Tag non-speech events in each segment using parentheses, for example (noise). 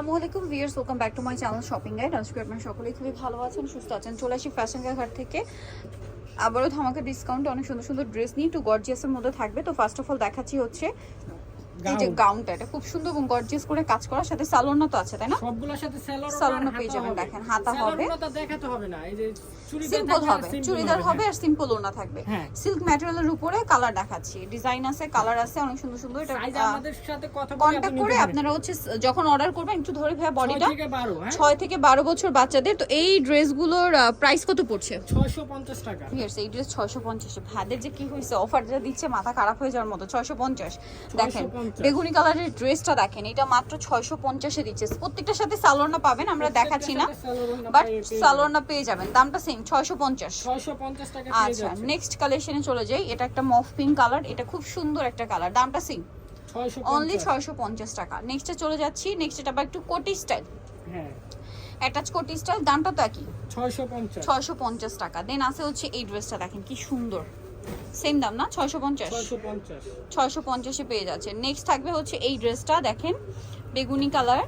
আসসালামু আলাইকুম viewers welcome back to my channel shopping guide আজকে আপনার সকলেই খুবই ভালো আছেন, সুস্থ আছেন। চলে আসি ফ্যাশন ঘাট থেকে। আবারও ধামাকা ডিসকাউন্ট অনেক সুন্দর সুন্দর ড্রেস নিয়ে একটু গর্জিয়াসের মধ্যে থাকবে। তো ফার্স্ট অফ অল দেখাচ্ছি হচ্ছে এই যে গাউনটা এটা খুব সুন্দর এবং গর্জিয়াস করে কাজ করার সাথে সালোনা তো আছে তাই না? সবগুলোর সাথে সালোনা পেয়ে যাবেন দেখেন হাতা হবে। দেখাতে হবে না এই যে চুড়িদার সিম্পল হবে চুড়িদার হবে হ্যাঁ। আর সিম্পল ওনা থাকবে। সিল্ক ম্যাটেরিয়ালের উপরে কালার দেখাচ্ছি ডিজাইন আছে কালার আছে অনেক সুন্দর সুন্দর এটা আমাদের সাথে কথা বলে আপনি করে আপনারা হচ্ছে যখন অর্ডার করবেন একটু ধরে ছয় বডিটা। থেকে 12 হ্যাঁ। ছয় থেকে বারো বছর বাচ্চাদের তো এই ড্রেসগুলোর প্রাইস কত পড়ছে? 650 টাকা। Yes, এই ড্রেস ছয়শো পঞ্চাশ। ভাদের যে কি হয়েছে অফার যা দিচ্ছে মাথা খারাপ হয়ে যাওয়ার মতো ছয়শো পঞ্চাশ। দেখেন 650 বেগুনি কালারের ড্রেসটা দেখেন এটা মাত্র ছয়শো পঞ্চাশে দিচ্ছে। প্রত্যেকটার সাথে সালোয়ারনা পাবেন আমরা দেখাচ্ছি না বাট সালোয়ারনা পেয়ে যাবেন। দামটা সেম ছয়শো পঞ্চাশ। 650 টাকা পেয়ে আচ্ছা নেক্সট কালেকশনে চলে যাই এটা একটা মফ পিঙ্ক কালার এটা খুব সুন্দর একটা কালার দামটা সেম 650 অনলি ছয়শো পঞ্চাশ টাকা। নেক্সটে চলে যাচ্ছি নেক্সট এটা আবার একটু কোটি স্টাইল হ্যাঁ। অ্যাটাচ কোটি স্টাইল দামটা তো একই। 650 ছয়শো পঞ্চাশ টাকা। দেন আছে হচ্ছে এই ড্রেসটা দেখেন কি সুন্দর। সেম দাম না? ছয়শো পঞ্চাশ। 650 ছয়শো পঞ্চাশে পেয়ে যাচ্ছে নেক্সট থাকবে হচ্ছে এই ড্রেসটা দেখেন বেগুনি কালার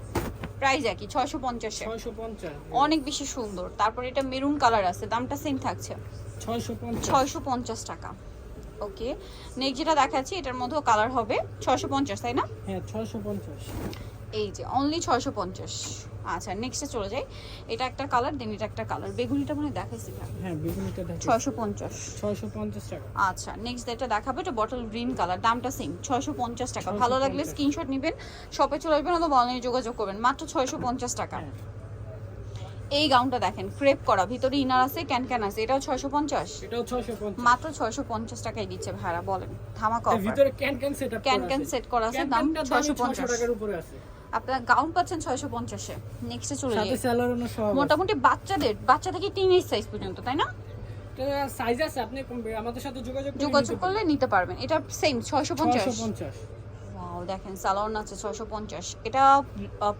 প্রাইস একই ছয়শো পঞ্চাশে। 650 অনেক বেশি সুন্দর। তারপর এটা মেরুন কালার আছে দামটা সেম থাকছে। ছয়শো পঞ্চাশ। টাকা। ওকে নেক্সট যেটা দেখাচ্ছি এটার মধ্যেও কালার হবে। ছয়শো পঞ্চাশ তাই না? হ্যাঁ 650 এই যে অনলি ছয়শো পঞ্চাশ। আচ্ছা নেক্সটে চলে যাই। এটা একটা কালার দেন এটা একটা কালার বেগুনিটা মনে দেখাইছি হ্যাঁ বেগুনিটা দেখো ছয়শো পঞ্চাশ। 650 টাকা। আচ্ছা নেক্সট যেটা দেখাবো। এটা বটল গ্রিন কালার দামটা সেম ছয়শো পঞ্চাশ টাকা। ভালো লাগলে স্ক্রিনশট নেবেন। শপে চলে আসবেন অথবা অনলাইনে যোগাযোগ করবেন। মাত্র ছয়শো পঞ্চাশ টাকা। হ্যাঁ। এই গাউনটা দেখেন ক্রেপ করা। ভিতরে ইনার আছে ক্যান ক্যান আছে। এটাও ছয়শো পঞ্চাশ। এটাও 650 মাত্র ছয়শো পঞ্চাশ টাকায় দিচ্ছে ভাড়া বলেন। ধামাকা ভিতরে can can setup can can set করা আছে দাম ছয়শো পঞ্চাশ। টাকার উপরে আছে। আপনার গাউন পাচ্ছেন ছয়শো পঞ্চাশে। নেক্সটে চলে যাই। মোটামুটি বাচ্চাদের বাচ্চা থেকে টিন এইজ সাইজ পর্যন্ত তাই না? সাইজ আছে আপনি আমাদের সাথে যোগাযোগ যোগাযোগ করলে নিতে পারবেন। এটা সেম ছয়শো পঞ্চাশ। দেখেন সালোয়ার আছে ছয়শো পঞ্চাশ। এটা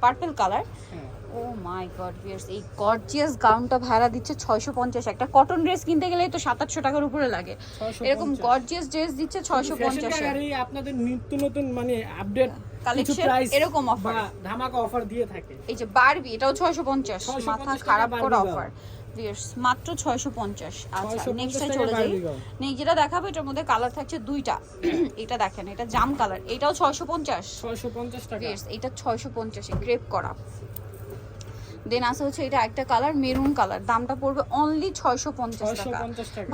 পার্পল কালার হ্যাঁ। ও মাই গড ভিয়ার্স এই গর্জিয়াস গাউনটা ভাড়া দিচ্ছে ছয়শো পঞ্চাশ। একটা কটন ড্রেস কিনতে গেলে তো সাত আটশো টাকার উপরে লাগে। এরকম গর্জিয়াস ড্রেস দিচ্ছে ছয়শো পঞ্চাশে আপনাদের নিত্য নতুন মানে আপডেট Collection, এরকম offer। ধামাকা অফার দিয়ে থাকে। এই যে বারবি এটাও ছয়শো পঞ্চাশ। মাথা খারাপ করে অফার ভিয়ার্স মাত্র ছয়শো পঞ্চাশ। আচ্ছা 650 নেক্সটে চলে যাই। নেক্সট যেটা দেখাবো এটার মধ্যে কালার থাকছে দুইটা। (clears throat) এটা দেখেন এটা জাম কালার এটাও ছয়শো পঞ্চাশ। 650 টাকা। এটা ছয়শো পঞ্চাশে গ্রেপ করা। দেন আছে হচ্ছে এটা একটা কালার মেরুন কালার দামটা পড়বে অনলি ছয়শো পঞ্চাশ টাকা।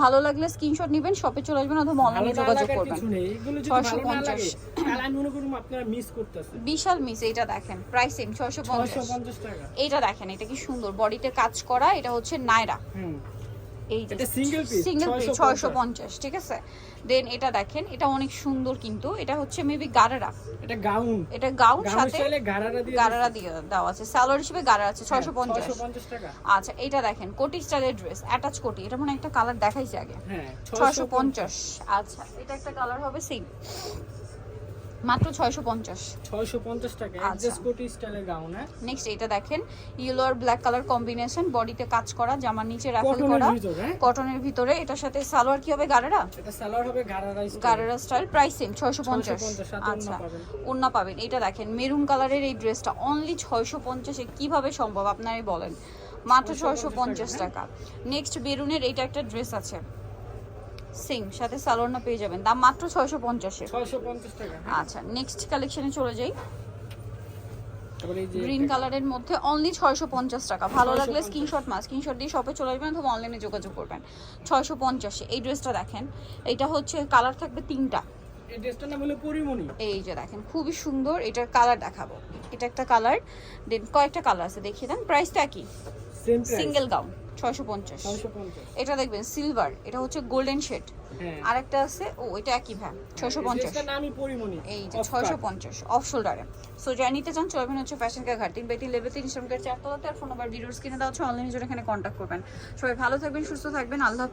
ভালো লাগলে স্ক্রিনশট নেবেন শপে চলে আসবেন অথবা অনলাইনে যোগাযোগ করবেন। ছয়শো পঞ্চাশ এগুলো যদি 650 ভালো না লাগে তাহলে আমি করুম আপনারা মিস করতেছেন। বিশাল মিস এটা দেখেন প্রাইস সেম ছয়শো পঞ্চাশ। এটা দেখেন এটা কি সুন্দর বডিতে কাজ করা এটা হচ্ছে নায়রা। হুম। এই যে single piece, সিঙ্গেল পিস 650 পঞ্চাশ। ঠিক আছে? দেন এটা দেখেন এটা অনেক সুন্দর কিন্তু এটা হচ্ছে মেবি গারারা। এটা গাউন। এটা গাউন সাথে গারারা দিয়ে গারারা দিয়ে দেওয়া আছে। সালোয়ার হিসেবে গারারা আছে ছয়শো পঞ্চাশ। 650 টাকা। আচ্ছা এটা দেখেন কোটি স্টাইলের ড্রেস অ্যাটাচ কোটি এটা মনে হয় একটা কালার দেখাইছে আগে। হ্যাঁ ছয়শো পঞ্চাশ। আচ্ছা এটা একটা কালার হবে সেম মাত্র ছয়শো পঞ্চাশ। 650 টাকা আচ্ছা। অ্যাডজাস্ট কোটি স্টাইলের গাউন। হ্যাঁ নেক্সট এটা দেখেন ইয়েলো আর ব্ল্যাক কালার কম্বিনেশন বডিতে কাজ করা জামার নিচে রাফেল করা হ্যাঁ। কটনের ভিতরে। এটার সাথে সালোয়ার কি হবে গারেরা? এটা সালোয়ার হবে gharara style. Gharara style price same ছয়শো পঞ্চাশ। 650 আচ্ছা পাবেন। ওন্না পাবেন। এটা দেখেন মেরুন কালারের এই ড্রেসটা অনলি ছয়শো পঞ্চাশে কীভাবে সম্ভব আপনারাই বলেন। মাত্র ছয়শো পঞ্চাশ 650 টাকা। নেক্সট বেরুনের এইটা একটা ড্রেস আছে। সেম সাথে সালোয়ারনা পেয়ে যাবেন। দাম মাত্র ছয়শো পঞ্চাশে। 650 টাকা। আচ্ছা নেক্সট কালেকশনে চলে যাই। গ্রিন কালারের মধ্যে অনলি ছয়শো পঞ্চাশ টাকা। ভালো লাগলে 650 স্ক্রিনশট মাস স্ক্রিনশট দিয়ে শপে চলে আসবেন অথবা অনলাইনে যোগাযোগ করবেন। ছয়শো পঞ্চাশে এই ড্রেসটা দেখেন। এটা হচ্ছে কালার থাকবে তিনটা। এই ড্রেসটার নাম হলো পরিমণি। এই যে দেখেন খুবই সুন্দর। এটার কালার দেখাবো। এটা একটা কালার দেন কয়েকটা কালার আছে দেখিয়ে দেন। প্রাইসটা কি সিঙ্গেল গাউন ছয়শো পঞ্চাশ। এটা দেখবেন সিলভার এটা হচ্ছে গোল্ডেন শেড আর একটা আছে ও এটা একই ভ্যান ছয়শো পঞ্চাশ। এই যে ছয়শো পঞ্চাশ অফ শোল্ডারে সো যাই নিতে চান চলবেন হচ্ছে ফ্যাশন কা ঘাট তিন বাই তিন লেভেল তিন ইসলামকের চারতলাতে। আর ফোন নাম্বার ভিডিওস কিনে দেওয়া হচ্ছে অনলাইনে জন্য এখানে কন্ট্যাক্ট করবেন। সবাই ভালো থাকবেন সুস্থ থাকবেন আল্লাহ